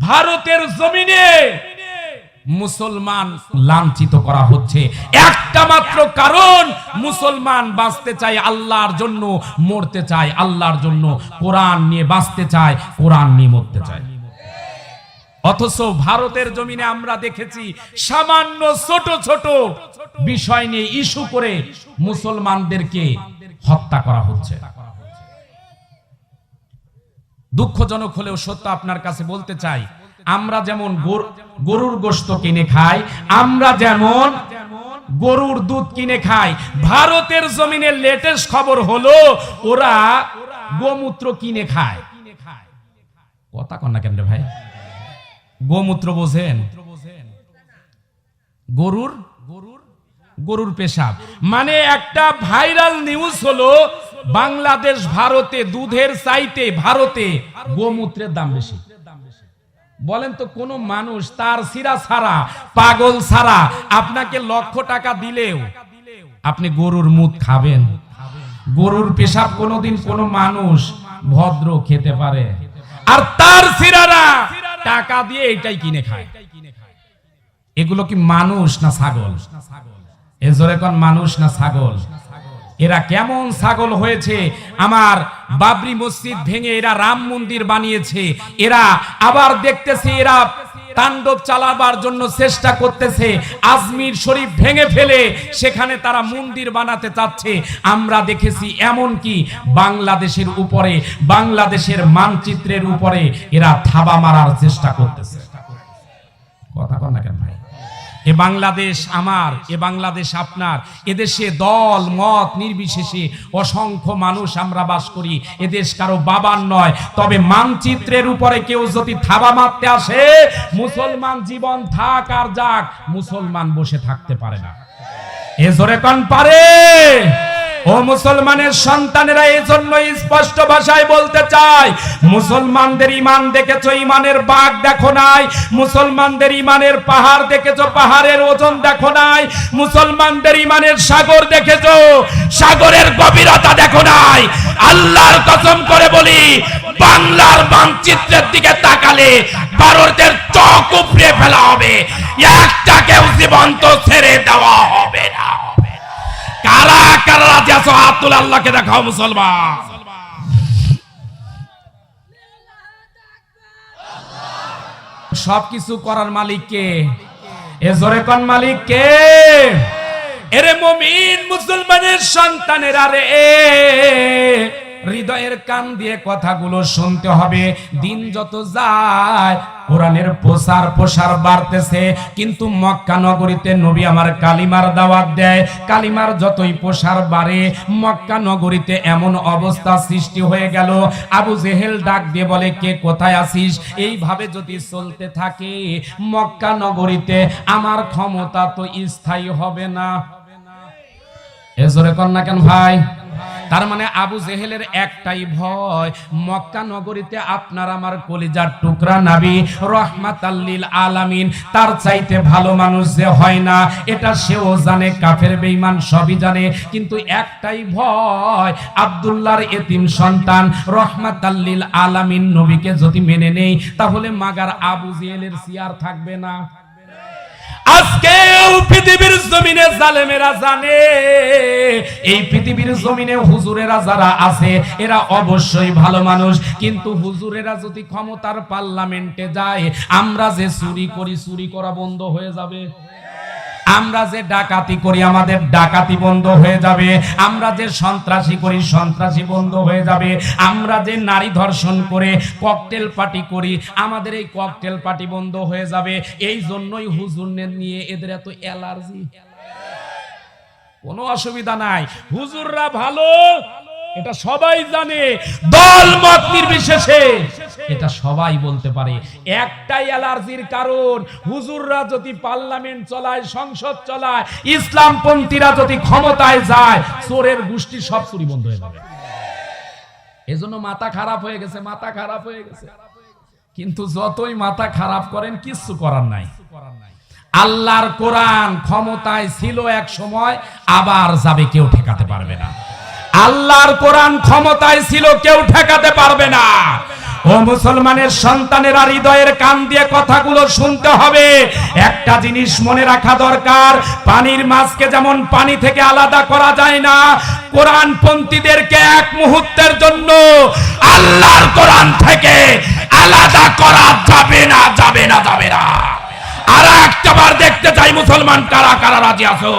ভারতের জমিনে মুসলমান লাঞ্ছিত করা হচ্ছে। একটা মাত্র কারণ, মুসলমান বাঁচতে চায় আল্লাহর জন্য, মরতে চায় আল্লাহর জন্য, কোরআন নিয়ে বাঁচতে চায়, কোরআন নিয়ে মরতে চায়। অথচ ভারতের জমিনে আমরা দেখেছি সামান্য ছোট ছোট বিষয় নিয়ে ইস্যু করে মুসলমানদেরকে হত্যা করা হচ্ছে। দুঃখজনক হলেও সত্য আপনার কাছে বলতে চাই, আমরা যেমন গরুর গোশত কিনে খাই, আমরা যেমন গরুর দুধ কিনে খাই, ভারতের জমিনে লেটেস্ট খবর হলো ওরা গোমূত্র কিনে খায়। কথা কন না কেন রে ভাই? গোমূত্র বোঝেন? গরুর গরুর গরুর পেশাব। মানে একটা ভাইরাল নিউজ হলো বাংলাদেশ ভারতে, দুধের চাইতে ভারতে গোমূত্রের দাম বেশি। বলেন তো কোন মানুষ তার সিরা ছাড়া, পাগল ছাড়া আপনাকে লক্ষ টাকা দিলেও আপনি গরুর মুখ খাবেন। গরুর পেশাব কোনোদিন কোনো মানুষ ভদ্র খেতে পারে। আর তার সিরারা টাকা দিয়ে এটাই কিনে খায়। এগুলো কি মানুষ না ছাগল? এজোরে কোন মানুষ না ছাগল? এরা কেমন ছাগল হয়েছে, আমার বাবরি মসজিদ ভেঙে এরা রাম মন্দির বানিয়েছে, এরা আবার দেখতেছে এরা তাণ্ডব চালাবার জন্য চেষ্টা করতেছে, আজমির শরীফ ভেঙে ফেলে, সেখানে তারা মন্দির বানাতে চাচ্ছে। আমরা দেখেছি এমন কি, বাংলাদেশের উপরে, বাংলাদেশের মানচিত্রের উপরে এরা থাবা মারার চেষ্টা করতেছে। কথা কন ভাই? এ বাংলাদেশ আমার, এ বাংলাদেশ আপনার। এদেশে দল, মত নির্বিশেষে অসংখ্য মানুষ আমরা বাস করি। এদেশ কারও বাবার নয়, তবে মানচিত্রের উপরে কেউ যদি থাবা মারতে আসে, মুসলমান জীবন থাক আর যাক, মুসলমান বসে থাকতে পারে না। এ জোরে কন পারে। ও মুসলমানের সন্তানেরা এই জন্য স্পষ্ট ভাষায় বলতে চায়, মুসলমানদের ইমান দেখেছ ইমানের বাঘ দেখো নাই, মুসলমানদের ইমানের পাহাড় দেখেছ, পাহাড়ের ওজন দেখো নাই, মুসলমানদের ইমানের সাগর দেখেছ, সাগরের গভীরতা দেখো নাই। আল্লাহর কসম করে বলি, বাংলার মানচিত্রের দিকে তাকালে ভারতের চোখ উপড়ে ফেলা হবে একটাকেও জীবন্ত ছেড়ে দেওয়া হবে না। কারা কারা রাজি আছো? হাত তুলে আল্লাহকে দেখাও মুসলমান। সবকিছু করার মালিক কে? এ জোরে কোন মালিক কে? এরে মমিন মুসলমানের সন্তানের আরে হৃদয়ের কান দিয়ে কথাগুলো শুনতে হবে। দিন যত যায়, কোরআনের প্রসার প্রসার বাড়তেছে। কিন্তু মক্কা নগরীতে নবী আমার কালিমার দাওয়াত দেয়। কালিমার যতই প্রসার বাড়ে, মক্কা নগরীতে এমন অবস্থা সৃষ্টি হয়ে গেল। আবু জেহেল ডাক দিয়ে বলে, কে কোথায় আছিস? এইভাবে যদি চলতে থাকে, মক্কা নগরীতে আমার ক্ষমতা তো স্থায়ী হবে না। এ জোরে না কেন ভাই? তার মানে আবু জেহেলের একটাই ভয়, মক্কা নগরীতে আপনার আমার কলিজার টুকরা নাবি রহমাতাল্লিল আলামিন, তার চাইতে ভালো মানুষ যে হয় না, এটা সেও জানে, কাফের বেঈমান সবই জানে, কিন্তু একটাই ভয়, আব্দুল্লাহর এতিম সন্তান রহমাতাল্লিল আলামিন নবীকে যদি মেনে নেই, তাহলে মাগার আবু জেহেলের সিয়ার থাকবে না। আজকেও পৃথিবীর জমিনে জালেমেরা জানে। এই পৃথিবীর জমিনে হুজুরেরা যারা আছে, এরা অবশ্যই ভালো মানুষ। কিন্তু হুজুরেরা যদি ক্ষমতার পার্লামেন্টে যায়, আমরা যে চুরি করি, চুরি করা বন্ধ হয়ে যাবে। আমরা যে ডাকাতি করি, আমাদের ডাকাতি বন্ধ হয়ে যাবে। আমরা যে সন্ত্রাসী করি, সন্ত্রাসী বন্ধ হয়ে যাবে। আমরা যে নারী ধর্ষণ করে ককটেল পার্টি করি, আমাদের এই ককটেল পার্টি বন্ধ হয়ে যাবে। এই জন্যই হুজুরনের নিয়ে এদের এত অ্যালার্জি। কোনো অসুবিধা নাই। হুজুররা ভালো? এটা সবাই জানে, দল মত নির্বিশেষে। এটা সবাই বলতে পারে। একটাই অ্যালার্জির কারণ, হুজুররা যদি পার্লামেন্ট চলায়, সংসদ চলায়, ইসলামপন্থীরা যদি ক্ষমতায় যায়, চোরের গোষ্ঠী সব চুরি বন্ধ হয়ে যাবে। এজন্য মাথা খারাপ হয়ে গেছে, মাথা খারাপ হয়ে গেছে। কিন্তু যতই মাথা খারাপ করেন, কিচ্ছু করার নাই। আল্লাহর কোরআন ক্ষমতায় ছিল এক সময়, আবার যাবে কেউ ঠেকাতে পারবে না। আল্লাহর কোরআন ক্ষমতায় ছিল, কেউ ঠেকাতে পারবে না। ও মুসলমানের সন্তানেরা হৃদয়ের কান দিয়ে কথাগুলো শুনতে হবে। একটা জিনিস মনে রাখা দরকার, পানির মাছকে যেমন পানি থেকে আলাদা করা যায় না কোরআন পন্থীদেরকে এক মুহূর্তের জন্য আল্লাহর কোরআন থেকে আলাদা করা যাবে না যাবে না যাবে না। আর একটাবার দেখতে চাই মুসলমান কারা কারা রাজি আছো?